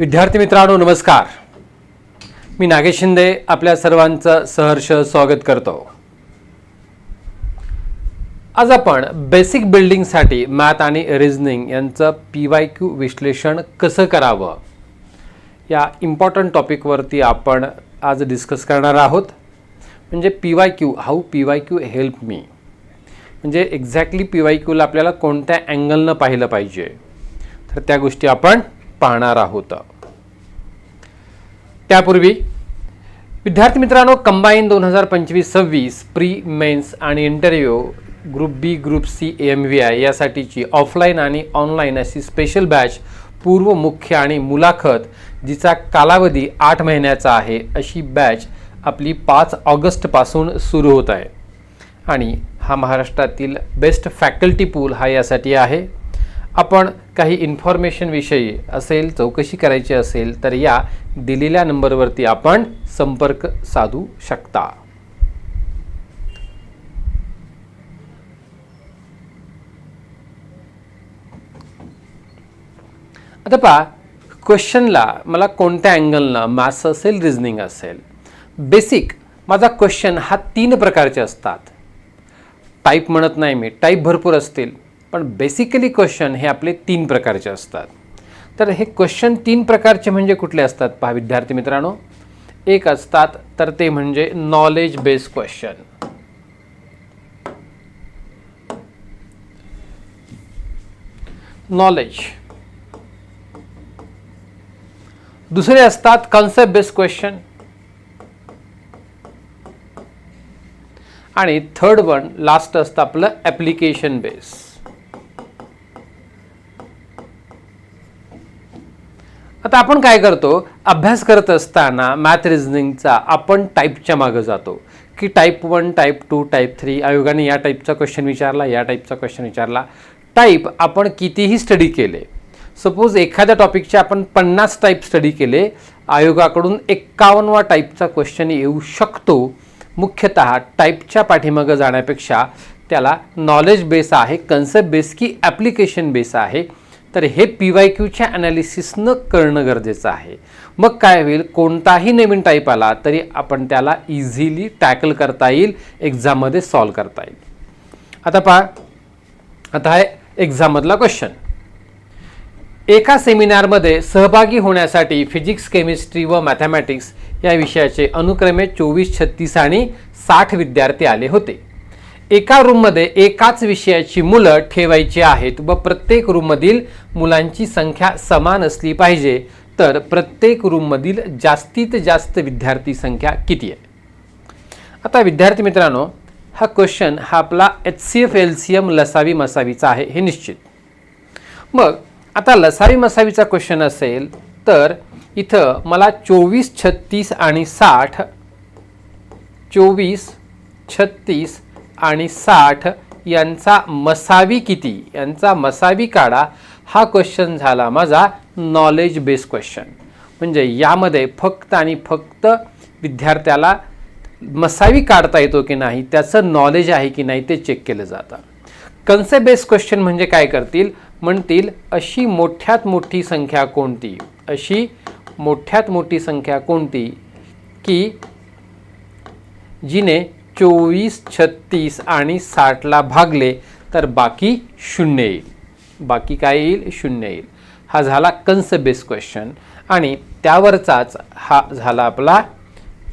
विद्यार्थी मित्रांनो नमस्कार. मी नागेश शिंदे आपल्या सर्वांचं सहर्ष स्वागत करतो. आज आपण बेसिक बिल्डिंगसाठी मॅथ आणि रिझनिंग यांचं पी वाय क्यू विश्लेषण कसं करावं? या इम्पॉर्टंट टॉपिकवरती आपण आज डिस्कस करणार आहोत. म्हणजे P Y Q how P Y Q help me म्हणजे एक्झॅक्टली पी वाय क्यूला आपल्याला कोणत्या अँगलनं पाहिलं पाहिजे? तर त्या गोष्टी आपण पाहणार आहोत. त्यापूर्वी विद्यार्थी मित्रांनो कंबाईन दोन हजार पंचवीस सव्वीस pre mains and interview group B group C M V I यासाठीची ऑफलाईन आणि ऑनलाईन अशी स्पेशल बॅच पूर्व मुख्य आणि मुलाखत जिचा कालावधी आठ महिन्याचा आहे अशी बॅच आपली पाच ऑगस्टपासून सुरू होत आहे. आणि हा महाराष्ट्रातील बेस्ट फॅकल्टी पूल हा यासाठी आहे. आपण काही इन्फॉर्मेशनविषयी असेल चौकशी करायची असेल तर या दिलेल्या नंबरवरती आपण संपर्क साधू शकता. आता पहा क्वेश्चनला मला कोणत्या अँगलनं मॅथ्स असेल रिझनिंग असेल? बेसिक माझा क्वेश्चन हा तीन प्रकारचे असतात. टाईप म्हणत नाही मी टाईप भरपूर असतील. पण बेसिकली क्वेश्चन हे आपले तीन प्रकारचे असतात. तर हे क्वेश्चन तीन प्रकारचे म्हणजे कुठले असतात? पहा विद्यार्थी मित्रांनो एक असतात तर ते म्हणजे नॉलेज बेस्ड क्वेश्चन नॉलेज दुसरे असतात कॉन्सेप्ट बेस्ड क्वेश्चन आणि थर्ड वन लास्ट असतं आपलं ॲप्लिकेशन बेस आता आपण काय करतो? अभ्यास करत असताना मॅथ रिझनिंगचा आपण टाईपच्या मागं जातो. की type one type two type three आयोगाने या टाईपचा क्वेश्चन विचारला या टाईपचा क्वेश्चन विचारला. टाईप आपण कितीही स्टडी केले सपोज एखाद्या टॉपिकचे आपण पन्नास टाईप स्टडी केले आयोगाकडून एक्कावन्नवा टाईपचा क्वेश्चन येऊ शकतो. मुख्यतः टाईपच्या पाठीमागं जाण्यापेक्षा त्याला नॉलेज बेस आहे कन्सेप्ट बेस की ॲप्लिकेशन बेस आहे. तर हे पी वाय क्यूच्या ॲनालिसिसनं करणं गरजेचं आहे. मग काय होईल? कोणताही नवीन टाईप आला तरी आपण त्याला इझिली टॅकल करता येईल एक्झाममध्ये सॉल्व करता येईल. आता पहा. आता आहे एक्झाममधला क्वेश्चन एका सेमिनारमध्ये सहभागी होण्यासाठी फिजिक्स केमिस्ट्री व मॅथमॅटिक्स या विषयाचे अनुक्रमे चोवीस छत्तीस आणि साठ विद्यार्थी आले होते. एका रूममध्ये एकाच विषयाची मुलं ठेवायची आहेत. व प्रत्येक रूममधील मुलांची संख्या समान असली पाहिजे. तर प्रत्येक रूममधील जास्तीत जास्त विद्यार्थी संख्या किती आहे? आता विद्यार्थी मित्रांनो हा क्वेश्चन हा आपला H C F L C M लसावी मसावीचा आहे हे निश्चित. मग आता लसावी मसावीचा क्वेश्चन असेल तर इथं मला चोवीस छत्तीस आणि साठ चोवीस छत्तीस आणि साठ यांचा मसावी किती? यांचा मसावी काढा. हा क्वेश्चन झाला माझा नॉलेज बेस क्वेश्चन म्हणजे यामध्ये फक्त आणि फक्त विद्यार्थ्याला मसावी काढता येतो की नाही त्याचं नॉलेज आहे की नाही ते चेक केलं जातं. कन्सेप्ट बेस्ड क्वेश्चन म्हणजे काय करतील? म्हणतील अशी मोठ्यात मोठी संख्या कोणती? अशी मोठ्यात मोठी संख्या कोणती? की जिने चोवीस छत्तीस आणि साठला भागले तर बाकी शून्य येईल. बाकी काय येईल? शून्य येईल. हा झाला कंस बेस्ड क्वेश्चन. आणि त्यावरचाच हा झाला आपला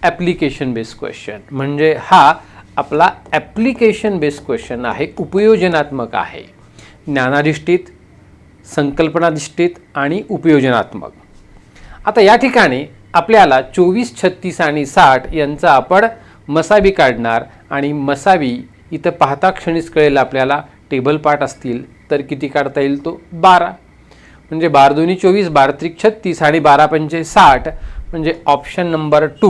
ॲप्लिकेशन बेस्ड क्वेश्चन. म्हणजे हा आपला ॲप्लिकेशन बेस्ड क्वेश्चन आहे उपयोजनात्मक आहे. ज्ञानाधिष्ठित संकल्पनाधिष्ठित आणि उपयोजनात्मक. आता या ठिकाणी आपल्याला चोवीस छत्तीस आणि साठ यांचा आपण मसावी काढणार आणि मसावी इथं पाहता क्षणीच कळेल आपल्याला टेबल पार्ट असतील तर किती काढता येईल तो? बारा. म्हणजे बार दोन्ही चोवीस बार त्रिक छत्तीस आणि बारा पंचे साठ म्हणजे ऑप्शन नंबर टू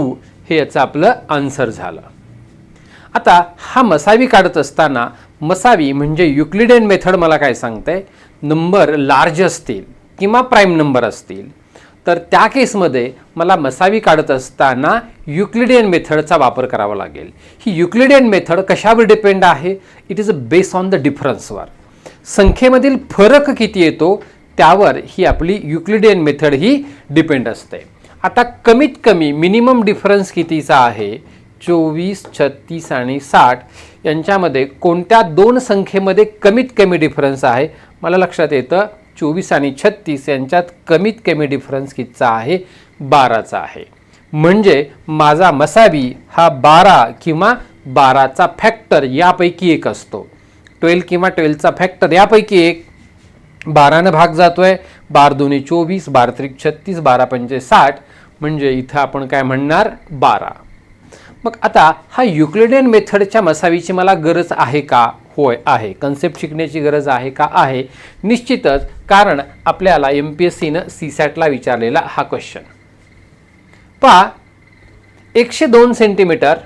हे याचं आपलं आन्सर झालं. आता हा मसावी काढत असताना मसावी म्हणजे युक्लिडियन मेथड मला काय सांगते नंबर लार्ज असतील किंवा प्राईम नंबर असतील. तर त्या केसमध्ये मला मसावी काढत असताना युक्लिडियन मेथडचा वापर करावा लागेल. ही युक्लिडियन मेथड कशावर डिपेंड आहे? It is a base on the डिफरन्सवर संख्येमधील फरक किती येतो? त्यावर ही आपली युक्लिडियन मेथड ही डिपेंड असते. आता कमीत कमी मिनिमम डिफरन्स कितीचा आहे? चोवीस छत्तीस आणि साठ यांच्यामध्ये कोणत्या दोन संख्येमध्ये कमीत कमी डिफरन्स आहे? मला लक्षात येतं चोवीस आणि छत्तीस यांच्यात कमीत कमी डिफरन्स कितीचा आहे? बाराचा आहे. म्हणजे माझा मसावी हा बारा किंवा बाराचा फॅक्टर यापैकी एक असतो. ट्वेल्व किंवा ट्वेल्वचा फॅक्टर यापैकी एक. बारानं भाग जातोय. बार दोन्ही चोवीस बार त्रिक छत्तीस बारा पंचे साठ. म्हणजे इथं आपण काय म्हणणार? बारा. मग आता हा युक्लिडियन मेथडच्या मसावीची मला गरज आहे का? होय आहे. कन्सेप्ट शिकण्याची गरज आहे का? आहे. निश्चितच कारण आपल्याला एम पी एस सीनं सी सॅटला विचारलेला हा क्वेश्चन पहा एकशे दोन सेंटीमीटर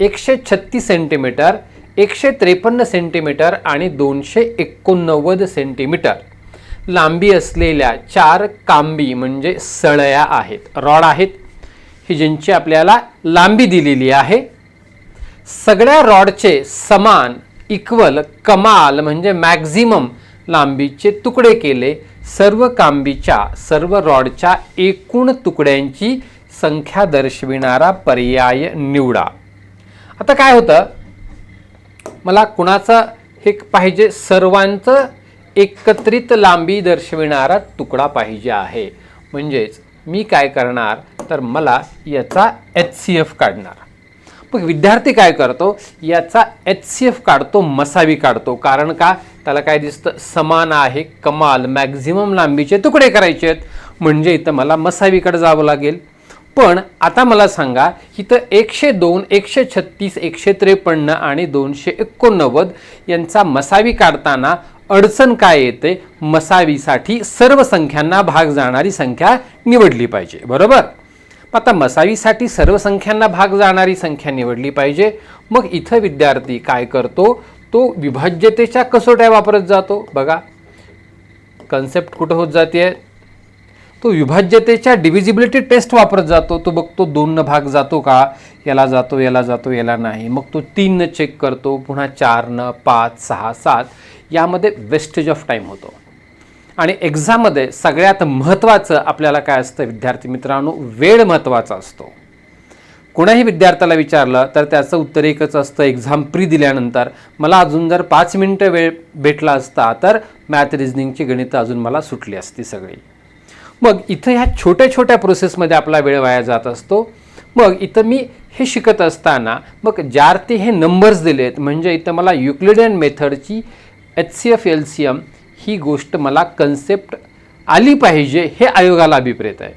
एकशे छत्तीस सेंटीमीटर एकशे त्रेपन्न सेंटीमीटर आणि दोनशे एकोणनव्वद सेंटीमीटर लांबी असलेल्या चार कांबी म्हणजे सळया आहेत. रॉड आहेत. ही ज्यांची आपल्याला लांबी दिलेली आहे. सगळ्या रॉडचे समान इक्वल कमाल म्हणजे मॅक्झिमम लांबीचे तुकडे केले. सर्व कांबीच्या सर्व रॉडच्या एकूण तुकड्यांची संख्या दर्शविणारा पर्याय निवडा. आता काय होतं? मला कुणाचं हे पाहिजे? सर्वांचं एकत्रित लांबी दर्शविणारा तुकडा पाहिजे आहे. म्हणजेच मी काय करणार? तर मला याचा एच सी एफ काढणार. मग विद्यार्थी काय करतो? याचा एच सी एफ काढतो मसावी काढतो. कारण का? त्याला काय दिसतं? समान आहे कमाल. मॅक्झिमम लांबीचे तुकडे करायचे आहेत. म्हणजे इथं मला मसावीकडे जावं लागेल. पण आता मला सांगा इथं एकशे दोन एकशे छत्तीस एकशे त्रेपन्न आणि दोनशे एकोणनव्वद यांचा मसावी काढताना अडचण काय येते? मसावीसाठी सर्व संख्यांना भाग जाणारी संख्या निवडली पाहिजे. बरोबर? आता मसावीसाठी सर्व संख्यांना भाग जाणारी संख्या निवडली पाहिजे. मग इथं विद्यार्थी काय करतो? तो विभाज्यतेच्या कसोट्या वापरत जातो. बघा. कन्सेप्ट कुठं होत जाते? तो विभाज्यतेच्या डिव्हिजिबिलिटी टेस्ट वापरत जातो. तो बघतो दोननं भाग जातो का? याला जातो याला जातो याला नाही. मग तो तीननं चेक करतो. पुन्हा चारनं पाच सहा सात. यामध्ये वेस्टेज ऑफ टाईम होतो. आणि एक्झाममध्ये सगळ्यात महत्त्वाचं आपल्याला काय असतं विद्यार्थी मित्रांनो? वेळ महत्त्वाचा असतो. कोणाही विद्यार्थ्याला विचारलं तर त्याचं उत्तर एकच असतं एक्झाम प्री दिल्यानंतर. मला अजून जर पाच मिनटं वेळ भेटला असता तर मॅथ रिझनिंगची गणितं अजून मला सुटली असती सगळी. मग इथं ह्या छोट्या छोट्या प्रोसेसमध्ये आपला वेळ वाया जात असतो. मग इथं मी हे शिकत असताना मग ज्यार्थी हे नंबर्स दिलेत म्हणजे इथं मला Euclidean मेथडची H C F L C M ही गोष्ट मला कन्सेप्ट आली पाहिजे हे आयोगाला अभिप्रेत आहे.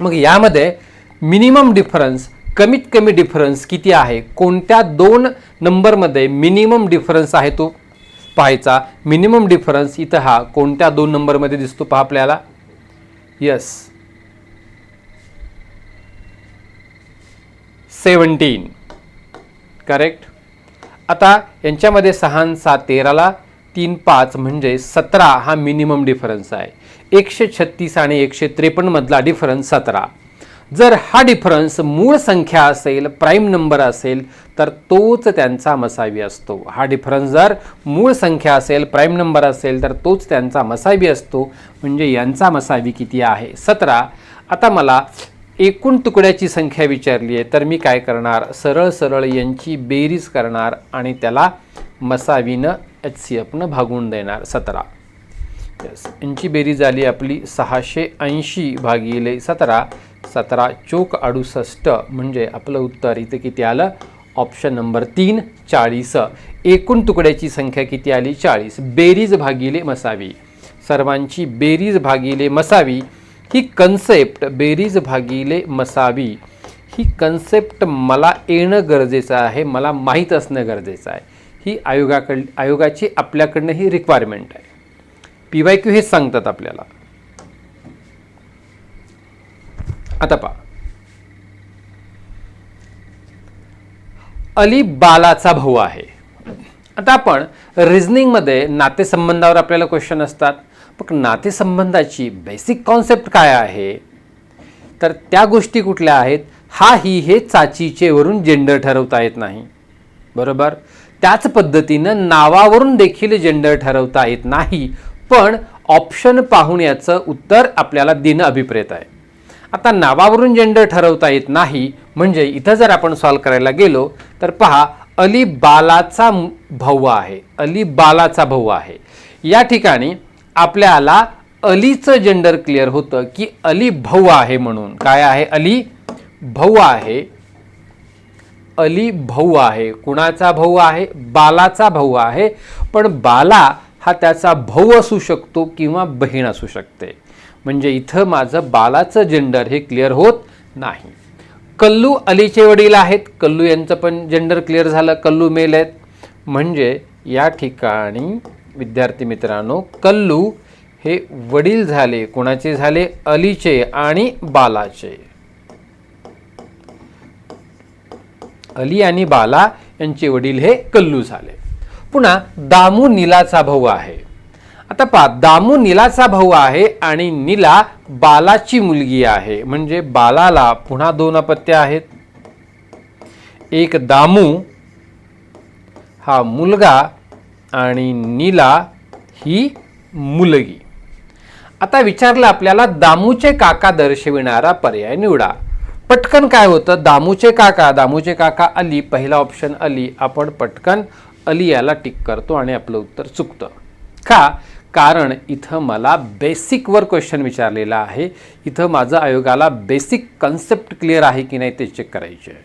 मग यामध्ये मिनिमम डिफरन्स कमीत कमी डिफरन्स किती आहे? कोणत्या दोन नंबरमध्ये मिनिमम डिफरन्स आहे तो पाहायचा. मिनिमम डिफरन्स इथं हा कोणत्या दोन नंबरमध्ये दिसतो पहा आपल्याला? यस सेवन्टीन करेक्ट आता यांच्यामध्ये सहा सात तेराला तीन पाच म्हणजे सतरा हा मिनिमम डिफरन्स आहे. एकशे छत्तीस आणि एकशे त्रेपन्नमधला डिफरन्स सतरा. जर हा डिफरन्स मूळ संख्या असेल प्राईम नंबर असेल तर तोच त्यांचा मसावी असतो. हा डिफरन्स जर मूळ संख्या असेल प्राईम नंबर असेल तर तोच त्यांचा मसावी असतो. म्हणजे यांचा मसावी किती आहे? सतरा. आता मला एकूण तुकड्याची संख्या विचारली आहे. तर मी काय करणार? सरळ सरळ यांची बेरीज करणार आणि त्याला मसावीनं एच सी एफनं भागून देणार सतरा. यस यांची बेरीज आली आपली सहाशे ऐंशी भागिले सतरा. सतरा चोक अडुसष्ट म्हणजे आपलं उत्तर इथे किती आलं? ऑप्शन नंबर तीन चाळीस. एकूण तुकड्याची संख्या किती आली? चाळीस. बेरीज भागिले मसावी. सर्वांची बेरीज भागिले मसावी. ही कन्सेप्ट बेरीज भागिले मसावी. ही कन्सेप्ट मला येणं गरजेचं आहे मला माहीत असणं गरजेचं आहे. ही आयोगाकड आयोगाची आपल्याकडनं ही रिक्वायरमेंट आहे. पी वाय क्यू हे सांगतात आपल्याला. आता पहा. अली बालाचा भाऊ आहे. आता आपण रिझनिंगमध्ये नातेसंबंधावर आपल्याला क्वेश्चन असतात. मग नातेसंबंधाची बेसिक कॉन्सेप्ट काय आहे? तर त्या गोष्टी कुठल्या आहेत? हा ही हे चाचीचे वरून जेंडर ठरवता येत नाही. बरोबर? त्याच पद्धतीनं नावावरून देखील जेंडर ठरवता येत नाही. पण ऑप्शन पाहून याचं उत्तर आपल्याला देणं अभिप्रेत आहे. आता नावावरून जेंडर ठरवता येत नाही म्हणजे इथं जर आपण सॉल्व करायला गेलो तर पहा अली बालाचा भाऊ आहे. अली बालाचा भाऊ आहे. या ठिकाणी आपल्याला अलीचं जेंडर क्लिअर होतं की अली भाऊ आहे म्हणून. काय आहे? अली भाऊ आहे. अली भाऊ आहे. कुणाचा भाऊ आहे? बालाचा भाऊ आहे. पण बाला हा त्याचा भाऊ असू शकतो किंवा बहीण असू शकते. म्हणजे इथं माझं बालाचं जेंडर हे क्लिअर होत नाही. कल्लू अलीचे वडील आहेत. कल्लू यांचं पण जेंडर क्लिअर झालं. कल्लू मेल आहेत. म्हणजे या ठिकाणी विद्यार्थी मित्रांनो कल्लू हे वडील झाले कोणाचे झाले? अलीचे आणि बालाचे. अली आणि बाला यांचे वडील हे कल्लू झाले. पुन्हा दामू नीलाचा भाऊ आहे. आता पहा दामू नीलाचा भाऊ आहे आणि नीला बालाची मुलगी आहे. म्हणजे बालाला पुन्हा दोन अपत्य आहेत. एक दामू हा मुलगा आणि नीला ही मुलगी. आता विचारलं आपल्याला दामूचे काका दर्शविणारा पर्याय निवडा. पटकन काय होतं? दामूचे काका दामूचे काका अली पहिला ऑप्शन अली. आपण पटकन अली याला टिक करतो आणि आपलं उत्तर चुकतं. का? कारण इथं मला बेसिकवर क्वेश्चन विचारलेला आहे. इथं माझं आयोगाला बेसिक कन्सेप्ट क्लिअर आहे की नाही ते चेक करायचे. आहे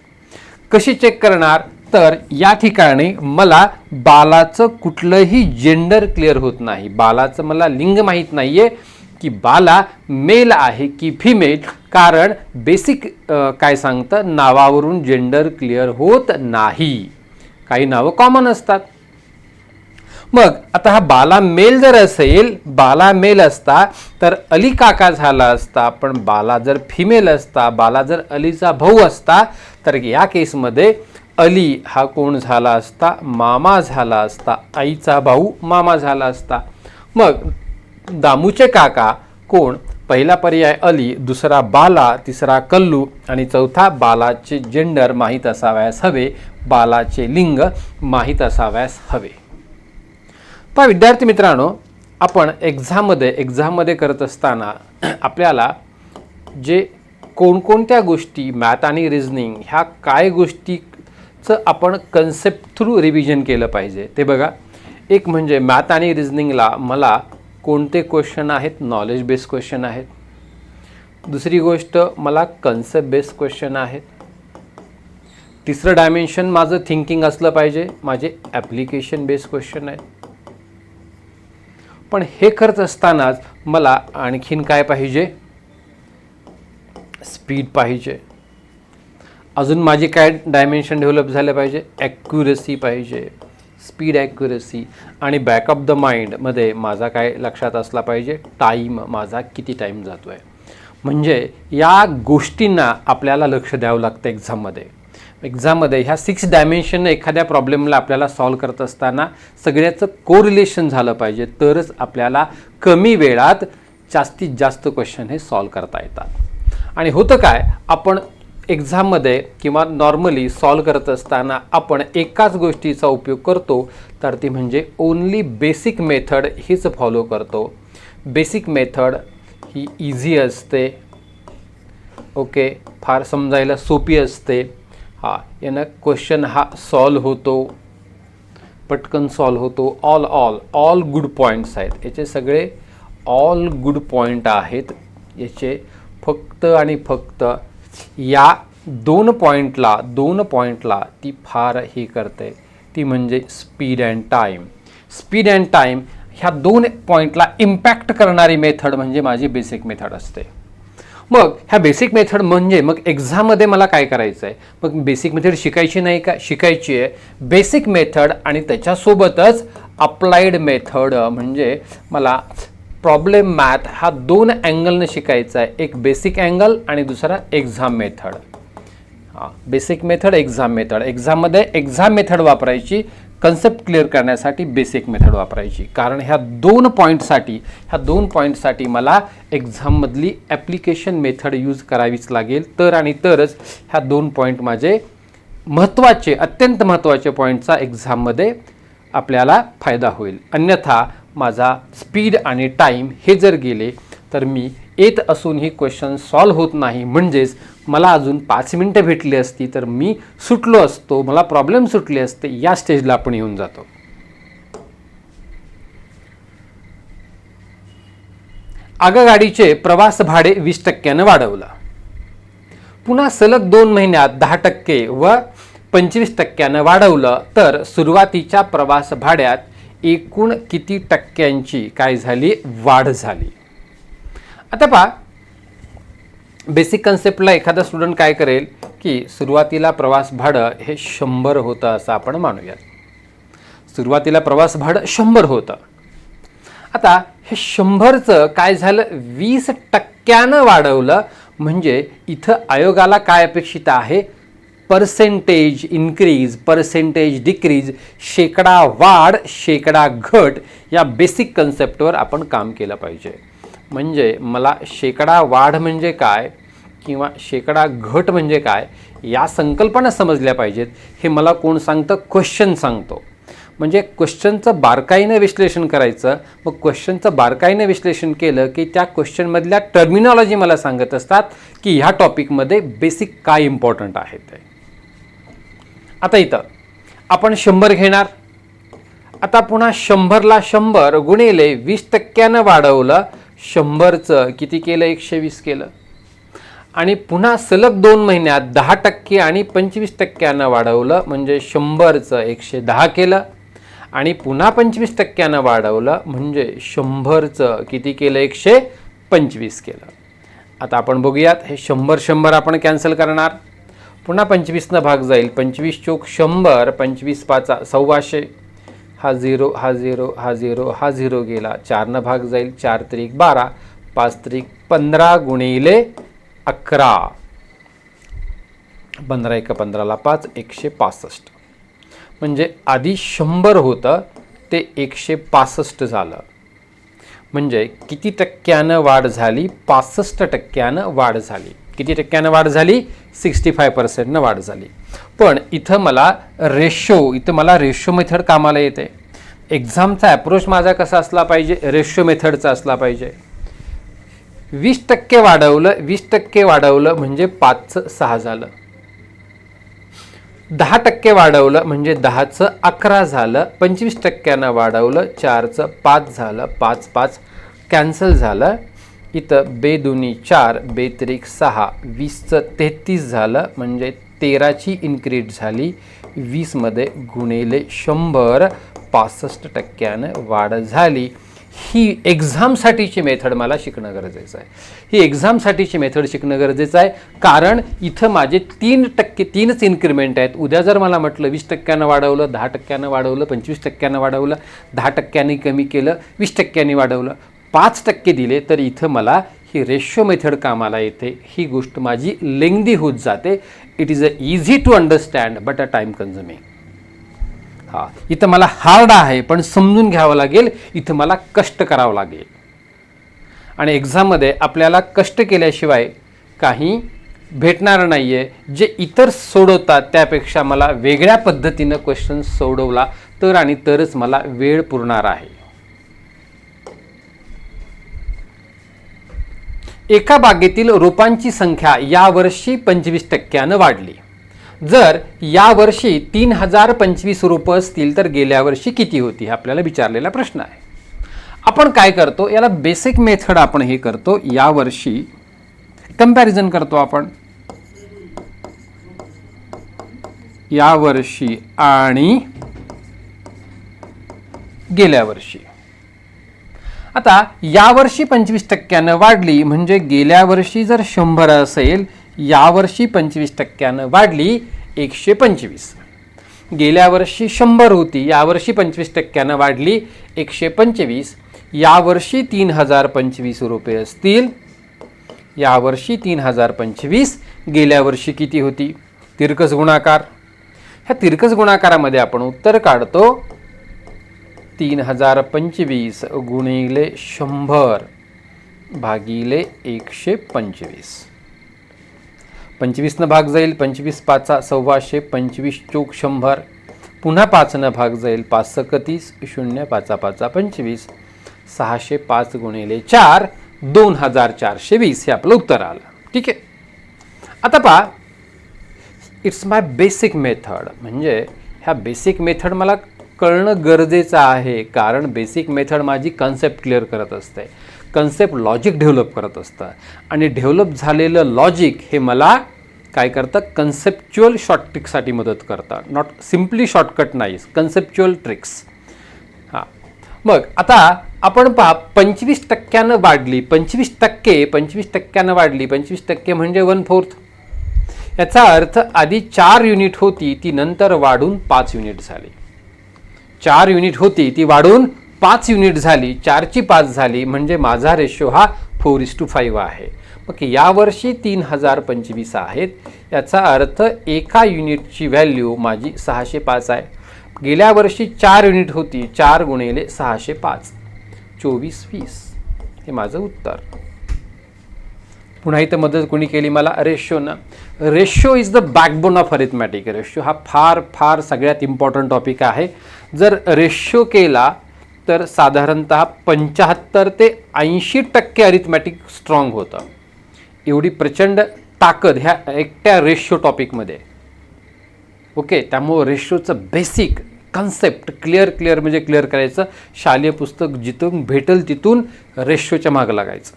कशी चेक करणार? तर या ठिकाणी मला बालाचं कुठलंही जेंडर क्लिअर होत नाही. बालाचं मला लिंग माहीत नाही आहे की बाला मेल आहे की फिमेल कारण बेसिक काय सांगतं? नावावरून जेंडर क्लिअर होत नाही. काही नावं कॉमन असतात. मग आता हा बाला मेल जर असेल बाला मेल असता तर अली काका झाला असता पण बाला जर फिमेल असता बाला जर अलीचा भाऊ असता तर या केसमध्ये अली हा कोण झाला असता? मामा झाला असता. आईचा भाऊ मामा झाला असता. मग दामूचे काका कोण? पहिला पर्याय अली दुसरा बाला तिसरा कल्लू आणि चौथा बालाचे जेंडर माहीत असावयास हवे बालाचे लिंग माहीत असावयास हवे. तर विद्यार्थी मित्रांनो आपण एक्झाममध्ये एक्झाममध्ये करत असताना आपल्याला जे कोणकोणत्या गोष्टी मॅथ आणि रिझनिंग ह्या काय गोष्टीचं आपण कन्सेप्ट थ्रू रिव्हिजन केलं पाहिजे ते बघा. एक म्हणजे मॅथ आणि रिझनिंगला मला कोणते क्वेश्चन आहेत? नॉलेज बेस्ड क्वेश्चन आहेत. दुसरी गोष्ट मला कन्सेप्ट बेस्ड क्वेश्चन आहेत. तिसरं डायमेन्शन माझं थिंकिंग असलं पाहिजे. माझे ॲप्लिकेशन बेस्ड क्वेश्चन आहेत. पण हे करत असतानाच मला आणखीन काय पाहिजे? स्पीड पाहिजे. अजून माझे काय डायमेन्शन डेव्हलप झाले पाहिजे? ॲक्युरसी पाहिजे. स्पीड ॲक्युरसी आणि बॅक ऑफ द माइंडमध्ये माझा काय लक्षात असला पाहिजे? टाईम माझा किती टाईम जातो आहे म्हणजे या गोष्टींना आपल्याला लक्ष द्यावं लागतं एक्झाममध्ये एक्झाममध्ये ह्या सिक्स डायमेन्शन एखाद्या प्रॉब्लेमला आपल्याला सॉल्व करत असताना सगळ्याचं कोरिलेशन झालं पाहिजे. तरच आपल्याला कमी वेळात जास्तीत जास्त क्वेश्चन हे सॉल्व करता येतात. आणि होतं काय? आपण एक्झाममध्ये किंवा नॉर्मली सॉल्व करत असताना आपण एकाच गोष्टीचा उपयोग करतो तर ती म्हणजे ओन्ली बेसिक मेथड हीच फॉलो करतो. बेसिक मेथड ही इझी असते. ओके फार समजायला सोपी असते. हा यानं क्वेश्चन हा सॉल्व होतो. पटकन सॉल्व होतो. All all all good points आहेत. याचे सगळे ऑल गुड पॉईंट आहेत. याचे फक्त आणि फक्त या दोन पॉईंटला दोन पॉईंटला ती फार हे करते. ती म्हणजे speed and time speed and time ह्या दोन पॉईंटला इम्पॅक्ट करणारी मेथड म्हणजे माझी बेसिक मेथड असते. मग ह्या बेसिक मेथड म्हणजे मग एक्झाममध्ये मला काय करायचं आहे मग बेसिक मेथड शिकायची नाही का? शिकायची आहे. बेसिक मेथड आणि त्याच्यासोबतच अप्लाइड मेथड म्हणजे मला प्रॉब्लेम मॅथ हा दोन अँगलनं शिकायचा आहे. एक बेसिक अँगल आणि दुसरा एक्झाम मेथड हां बेसिक मेथड एक्झाम मेथड एक्झाममध्ये एक्झाम मेथड वापरायची कन्सेप्ट क्लिअर करण्यासाठी बेसिक मेथड वापरायची. कारण ह्या दोन पॉईंटसाठी ह्या दोन पॉईंटसाठी मला एक्झाममधली ॲप्लिकेशन मेथड यूज करावीच लागेल. तर आणि तरच ह्या दोन पॉईंट माझे महत्त्वाचे अत्यंत महत्त्वाचे पॉईंटचा एक्झाममध्ये आपल्याला फायदा होईल. अन्यथा माझा स्पीड आणि टाईम हे जर गेले तर मी येत असून ही क्वेश्चन सॉल्व होत नाही. म्हणजेच मला अजून पाच मिनटं भेटली असती तर मी सुटलो असतो मला प्रॉब्लेम सुटले असते या स्टेजला आपण येऊन जातो. आगगाडीचे प्रवास भाडे वीस टक्क्यानं वाढवलं. पुन्हा सलग दोन महिन्यात दहा टक्के व पंचवीस टक्क्यानं वाढवलं. तर सुरुवातीच्या प्रवास भाड्यात एकूण किती टक्क्यांची काय झाली? वाढ झाली. आता पहा बेसिक कन्सेप्टला एखादा स्टुडंट काय करेल की सुरुवातीला प्रवास भाडं हे शंभर होतं असं आपण मानूयात. सुरुवातीला प्रवास भाडं शंभर होतं. आता हे शंभरचं काय झालं? वीस टक्क्यानं वाढवलं. म्हणजे इथं आयोगाला काय अपेक्षित आहे? पर्सेंटेज इन्क्रीज पर्सेंटेज डिक्रीज शेकडा वाढ शेकडा घट या बेसिक कन्सेप्टवर आपण काम केलं पाहिजे. म्हणजे मला शेकडा वाढ म्हणजे काय किंवा शेकडा घट म्हणजे काय या संकल्पना समजल्या पाहिजेत. हे मला कोण सांगतं? क्वेश्चन सांगतो. म्हणजे क्वेश्चनचं बारकाईनं विश्लेषण करायचं. मग क्वेश्चनचं बारकाईनं विश्लेषण केलं की त्या क्वेश्चनमधल्या टर्मिनॉलॉजी मला सांगत असतात की ह्या टॉपिकमध्ये बेसिक काय इम्पॉर्टंट आहे ते. आता इथं. आपण शंभर घेणार. आता पुन्हा शंभरला शंभर गुणिले वीस टक्क्यानं वाढवलं. शंभरचं किती केलं? एकशे वीस केलं. आणि पुन्हा सलग दोन महिन्यात दहा टक्के आणि पंचवीस टक्क्यानं वाढवलं. म्हणजे शंभरचं एकशे दहा केलं. आणि पुन्हा पंचवीस टक्क्यानं वाढवलं. म्हणजे शंभरचं किती केलं? एकशे पंचवीस केलं. आता आपण बघूयात. हे शंभर शंभर आपण कॅन्सल करणार. पुन्हा पंचवीसनं भाग जाईल. पंचवीस चोक शंभर पंचवीस पाचा सव्वाशे. हा झिरो हा झिरो हा झिरो हा झिरो गेला. चारनं भाग जाईल. चार त्रिक बारा पाच त्रिक पंधरा गुणिले अकरा. पंधरा एक पंधराला पाच एकशे पासष्ट. म्हणजे आधी शंभर होतं ते एकशे पासष्ट झालं. म्हणजे किती टक्क्यानं वाढ झाली? पासष्ट टक्क्यानं वाढ झाली. किती टक्क्यानं वाढ झाली? सिक्स्टी फाय पर्सेंटनं वाढ झाली. पण इथं मला रेशो इथं मला रेशो मेथड कामाला येते. एक्झामचा ॲप्रोच माझा कसा असला पाहिजे? रेशो मेथडचा असला पाहिजे. वीस टक्के वाढवलं वीस टक्के वाढवलं म्हणजे पाचचं सहा झालं. दहा टक्के वाढवलं म्हणजे दहाचं अकरा झालं. पंचवीस टक्क्यानं वाढवलं चारचं पाच झालं पाच पाच कॅन्सल झालं. इथं बेदुनी चार बेत्रिक सहा वीसचं तेहतीस झालं म्हणजे तेराची इन्क्रीज झाली. वीसमध्ये गुणेले शंभर पासष्ट टक्क्यानं वाढ झाली. ही एक्झामसाठीची मेथड मला शिकणं गरजेचं आहे. ही एक्झामसाठीची मेथड शिकणं गरजेचं आहे. कारण इथं माझे तीन टक्के तीनच इन्क्रिमेंट आहेत. उद्या जर मला म्हटलं वीस टक्क्यानं वाढवलं दहा टक्क्यानं वाढवलं पंचवीस टक्क्यानं वाढवलं दहा टक्क्यांनी कमी केलं वीस टक्क्यांनी वाढवलं पाच टक्के दिले तर इथं मला ही रेशो मेथड कामाला येते. ही गोष्ट माझी लेंगदी होत जाते. It is a easy to understand but a time consuming हां इथं मला हार्ड आहे पण समजून घ्यावं लागेल. इथं मला कष्ट करावं लागेल. आणि एक्झाममध्ये आपल्याला कष्ट केल्याशिवाय काही भेटणार नाही आहे जे इतर सोडवतात त्यापेक्षा मला वेगळ्या पद्धतीनं क्वेश्चन सोडवला तर आणि तरच मला वेळ पुरणार आहे. एका बागेतील रोपांची संख्या यावर्षी पंचवीस टक्क्यानं वाढली. जर यावर्षी तीन हजार पंचवीस रोपं असतील तर गेल्या वर्षी किती होती? हा आपल्याला विचारलेला प्रश्न आहे. आपण काय करतो? याला बेसिक मेथड आपण हे करतो. यावर्षी कंपॅरिझन करतो आपण. यावर्षी आणि गेल्या वर्षी. आता यावर्षी पंचवीस टक्क्यानं वाढली म्हणजे गेल्या वर्षी जर शंभर असेल यावर्षी पंचवीस टक्क्यानं वाढली एकशे पंचवीस. गेल्या वर्षी शंभर होती यावर्षी पंचवीस टक्क्यानं वाढली एकशे पंचवीस. यावर्षी तीन हजार पंचवीस रुपये असतील. यावर्षी तीन हजार पंचवीस गेल्या वर्षी किती होती? तिरकस गुणाकार. ह्या तिरकस गुणाकारामध्ये आपण उत्तर काढतो. तीन हजार पंचवीस गुणिले शंभर भागिले एकशे पंचवीस. पंचवीसनं भाग जाईल पंचवीस पाचा सव्वाशे पंचवीस चोक शंभर. पुन्हा पाचनं भाग जाईल पाच सकतीस शून्य पाचा पाचा पंचवीस. सहाशे पाच गुणिले चार दोन हजार चारशे वीस हे आपलं उत्तर आलं. ठीक आहे? आता पहा इट्स माय बेसिक मेथड म्हणजे ह्या बेसिक मेथड मला कळणं गरजेचं आहे कारण बेसिक मेथड माझी कन्सेप्ट क्लिअर करत असते. कन्सेप्ट लॉजिक डेव्हलप करत असतं. आणि डेव्हलप झालेलं लॉजिक हे मला काय करतं? कन्सेप्च्युअल शॉर्ट ट्रिक्ससाठी मदत करतं. नॉट सिम्पली शॉर्टकट नाही कन्सेप्च्युअल ट्रिक्स हां. मग आता आपण पहा पंचवीस टक्क्यानं वाढली. पंचवीस टक्के पंचवीस टक्क्यानं वाढली. पंचवीस टक्के म्हणजे वन फोर्थ याचा अर्थ आधी चार युनिट होती ती नंतर वाढून पाच युनिट झाली. चार युनिट होती ती वाढून पाच युनिट झाली चारची पाच झाली म्हणजे माझा रेशो हा फोर इस टू फाईव्ह आहे. मग यावर्षी तीन हजार पंचवीस आहेत याचा अर्थ एका युनिटची व्हॅल्यू माझी सहाशे पाच आहे. गेल्या वर्षी चार युनिट होती चार गुणिले सहाशे पाच. चोवीस वीस. हे माझं उत्तर. पुन्हा इथं मदत कोणी केली मला? रेशो ना. Ratio is the backbone of arithmetic ratio हा फार फार सगळ्यात इम्पॉर्टंट टॉपिक आहे. जर रेशो केला तर साधारणत पंचाहत्तर ते ऐंशी टक्के अरिथमॅटिक स्ट्रॉंग होतं. एवढी प्रचंड ताकद ह्या एकट्या रेशो टॉपिकमध्ये ओके त्यामुळं रेशोचं बेसिक कन्सेप्ट क्लिअर क्लिअर म्हणजे क्लिअर करायचं. शालेय पुस्तक जिथून भेटेल तिथून रेशोच्या मागं लागायचं.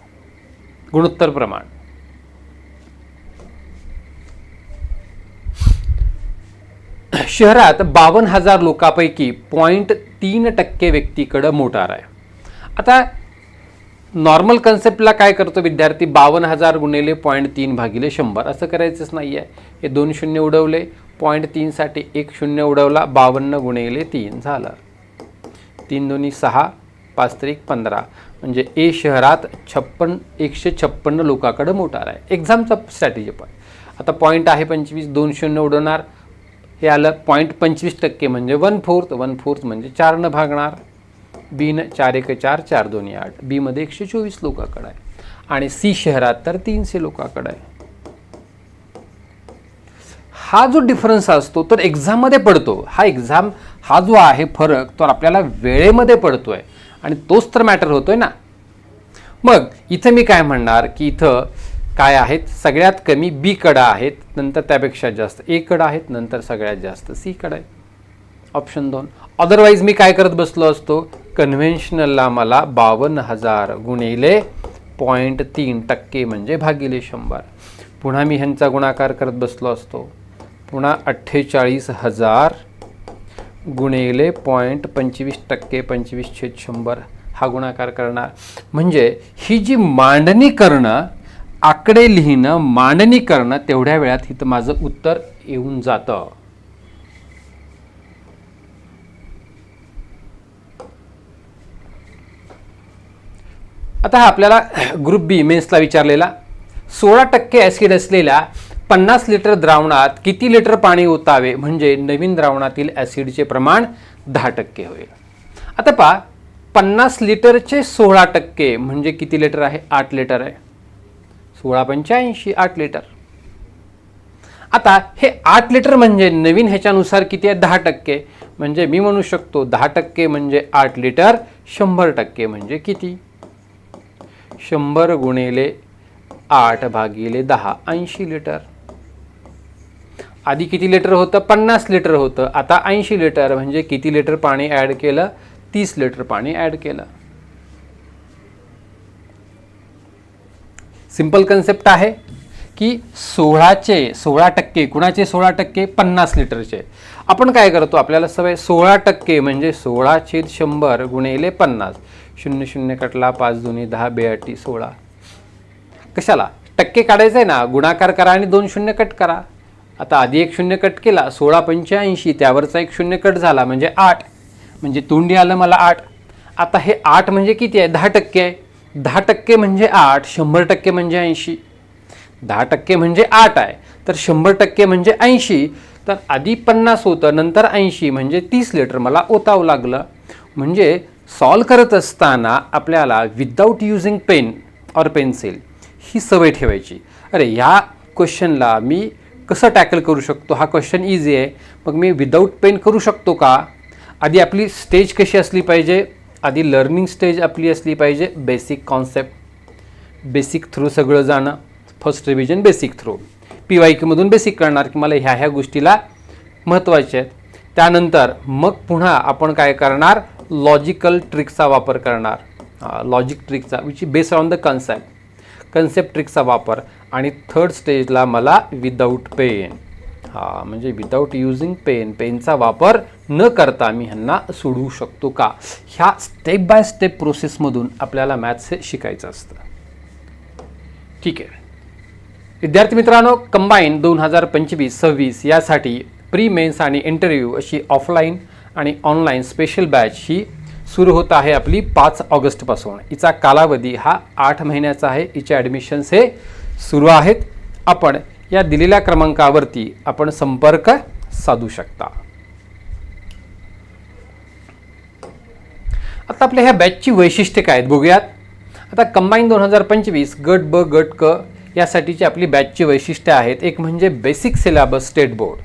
गुणोत्तर प्रमाण. शहरात बावन्न हजार लोकांपैकी पॉईंट तीन टक्के व्यक्तीकडं मोटार आहे. आता नॉर्मल कन्सेप्टला काय करतो विद्यार्थी? बावन्न हजार गुणिले पॉईंट तीन भागिले शंभर. असं करायचंच नाही आहे हे दोन शून्य उडवले. पॉईंट तीनसाठी एक शून्य उडवला. बावन्न गुणिले तीन झालं. तीन दोन्ही सहा पाच त्रिक पंधरा. म्हणजे ए शहरात छप्पन एकशे छप्पन्न लोकांकडं मोटार आहे. एक्झामचा स्ट्रॅटेजी पण. आता पॉईंट आहे पंचवीस दोन शून्य उडवणार. हे आलं पॉईंट पंचवीस टक्के म्हणजे वन फोर्थ वन फोर्थ म्हणजे चारनं भागणार. बीनं चार एक चार चार दोन्ही आठ. बीमध्ये एकशे चोवीस लोकांकडं आहे. आणि सी शहरात तर तीनशे लोकांकडं आहे. हा जो डिफरन्स असतो तर एक्झाममध्ये पडतो. हा एक्झाम हा जो आहे फरक तो आपल्याला वेळेमध्ये पडतोय. आणि तोच तर मॅटर होतोय ना. मग इथं मी काय म्हणणार? की इथं काय आहेत? सगळ्यात कमी बी कडा आहेत नंतर त्यापेक्षा जास्त ए कडा आहेत नंतर सगळ्यात जास्त सी कडा आहे ऑप्शन दोन. अदरवाईज मी काय करत बसलो असतो? कन्व्हेन्शनलला मला बावन्न हजार गुणिले पॉईंट तीन टक्के म्हणजे भागिले शंभर. पुन्हा मी ह्यांचा गुणाकार करत बसलो असतो. पुन्हा अठ्ठेचाळीस हजार गुणिले पॉईंट पंचवीस टक्के पंचवीस छेद शंभर हा गुणाकार करणार. म्हणजे ही जी मांडणी करणं आकडे लिहिणं मांडणी करणं तेवढ्या वेळात इथं माझं उत्तर येऊन जातं. आता हा आपल्याला ग्रुप बी मेन्सला विचारलेला. सोळा टक्के ॲसिड असलेल्या पन्नास लिटर द्रावणात किती लिटर पाणी ओतावे? म्हणजे नवीन द्रावणातील ॲसिडचे प्रमाण दहा टक्के होईल. आता पहा पन्नास लिटरचे सोळा टक्के म्हणजे किती लिटर आहे? आठ लिटर आहे. सोळा पंच्याऐंशी आठ लिटर. आता हे आठ लिटर म्हणजे नवीन ह्याच्यानुसार किती आहे? दहा टक्के. म्हणजे मी म्हणू शकतो दहा टक्के म्हणजे आठ लिटर शंभर टक्के म्हणजे किती? शंभर गुणिले आठ भागिले दहा ऐंशी लिटर. आधी किती लिटर होतं? पन्नास लिटर होतं. आता ऐंशी लिटर म्हणजे किती लिटर पाणी ॲड केलं? तीस लिटर पाणी ॲड केलं. सिंपल कन्सेप्ट आहे की सोळाचे सोळा टक्के कुणाचे सोळा टक्के? पन्नास लिटरचे. आपण काय करतो? आपल्याला सवय सोळा टक्के म्हणजे सोळा छेद शंभर गुणेले पन्नास. शून्य शून्य कटला पाच दोन्ही दहा बेअटी सोळा. कशाला? टक्के काढायचं आहे ना. गुणाकार करा आणि दोन शून्य कट करा. आता आधी एक शून्य कट केला. सोळा पंच्याऐंशी त्यावरचा एक शून्य कट झाला. म्हणजे आठ. म्हणजे तोंडी आलं मला आठ. आता हे आठ म्हणजे किती आहे? दहा टक्के आहे. दहा टक्के म्हणजे आठ शंभर टक्के म्हणजे ऐंशी. दहा टक्के म्हणजे आठ आहे तर शंभर टक्के म्हणजे ऐंशी. तर आधी पन्नास होतं नंतर ऐंशी म्हणजे तीस लिटर मला ओतावं लागलं. म्हणजे सॉल्व करत असताना आपल्याला without using pen or pencil ही सवय ठेवायची. अरे ह्या क्वेश्चनला मी कसं टॅकल करू शकतो? हा क्वेश्चन इझी आहे. मग मी विदाऊट पेन करू शकतो का? आधी आपली स्टेज कशी असली पाहिजे? आधी लर्निंग स्टेज आपली असली पाहिजे बेसिक कॉन्सेप्ट बेसिक थ्रू सगळं जाणं first revision basic through P Y क्यूमधून basic करणार की मला ह्या ह्या गोष्टीला महत्त्वाचे आहेत. त्यानंतर मग पुन्हा आपण काय करणार? लॉजिकल ट्रिकचा वापर करणार. Logic ट्रिकचा which based on the concept concept ट्रिकचा वापर. आणि थर्ड स्टेजला मला विदाऊट पेन हा म्हणजे विदाऊट युझिंग पेन पेनचा वापर न करता मी ह्यांना सोडवू शकतो का? ह्या स्टेप बाय स्टेप प्रोसेसमधून आपल्याला मॅथ्स हे शिकायचं असतं. ठीक आहे. विद्यार्थी मित्रांनो कंबाईन दोन हजार पंचवीस सव्वीस यासाठी प्री मेन्स आणि इंटरव्ह्यू अशी ऑफलाईन आणि ऑनलाईन स्पेशल बॅच ही सुरू होत आहे आपली पाच ऑगस्टपासून हिचा कालावधी हा आठ महिन्याचा आहे. हिचे ॲडमिशन्स हे सुरू आहेत. आपण या दिलेल्या क्रमांकावरती आपण संपर्क साधू शकता. आता आपल्या ह्या बॅचची वैशिष्ट्ये काय आहेत बघूयात. आता कंबाईन दोन हजार पंचवीस गट ब गट क यासाठीची आपली बॅचची वैशिष्ट्ये आहेत. एक म्हणजे बेसिक सिलेबस स्टेट बोर्ड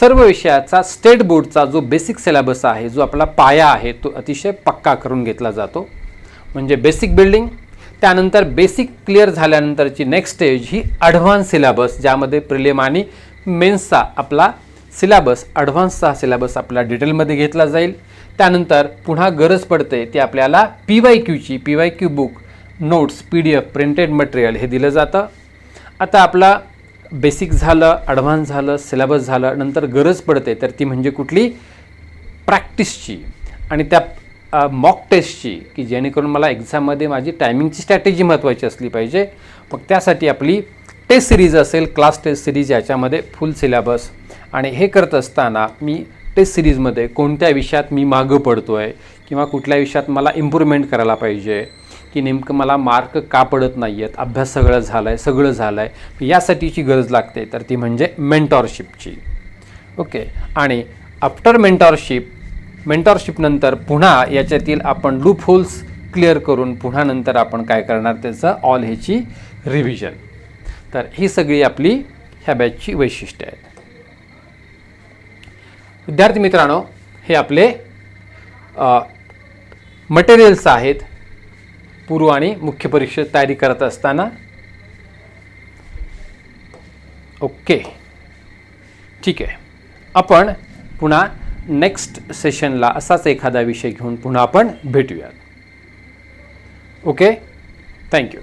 सर्व विषयाचा स्टेट बोर्डचा जो बेसिक सिलेबस आहे जो आपला पाया आहे तो अतिशय पक्का करून घेतला जातो. म्हणजे बेसिक बिल्डिंग त्यानंतर बेसिक क्लिअर झाल्यानंतरची नेक्स्ट स्टेज ही ॲडव्हान्स सिलेबस ज्यामध्ये प्रिलिम आणि मेन्सचा आपला सिलेबस ॲडव्हान्सचा सिलेबस आपला डिटेलमध्ये घेतला जाईल. त्यानंतर पुन्हा गरज पडते ती आपल्याला P Y क्यूची P Y Q book notes P D F printed material हे दिलं जातं. आता आपला बेसिक झालं ॲडव्हान्स झालं सिलेबस झालं नंतर गरज पडते तर ती म्हणजे कुठली? प्रॅक्टिसची आणि त्या मॉक टेस्टची की जेणेकरून मला एक्झाममध्ये माझी टायमिंगची स्ट्रॅटेजी महत्त्वाची असली पाहिजे. मग त्यासाठी आपली टेस्ट सिरीज असेल क्लास टेस्ट सिरीज याच्यामध्ये फुल सिलेबस आणि हे करत असताना मी टेस्ट सिरीजमध्ये कोणत्या विषयात मी मागं पडतो आहे किंवा कुठल्या विषयात मला इम्प्रूव्हमेंट करायला पाहिजे की नेमकं मला मार्क का पडत नाही आहेत अभ्यास सगळं झाला आहे सगळं झालं आहे यासाठीची गरज लागते. तर ती म्हणजे मेंटॉरशिपची ओके. आणि आफ्टर मेंटॉरशिप मेंटॉरशिपनंतर पुन्हा याच्यातील आपण लूप होल्स क्लिअर करून पुन्हा नंतर आपण काय करणार त्याचं? ऑल ह्याची रिव्हिजन तर ही सगळी आपली ह्या बॅचची वैशिष्ट्य आहेत. विद्यार्थी मित्रांनो हे आपले मटेरियल्स आहेत. पूर्व आणि मुख्य परीक्षेत तयारी करत असताना. ओके. ठीक आहे. आपण पुन्हा नेक्स्ट सेशनला असाच एखादा विषय घेऊन पुन्हा आपण भेटूयात. ओके? Thank you.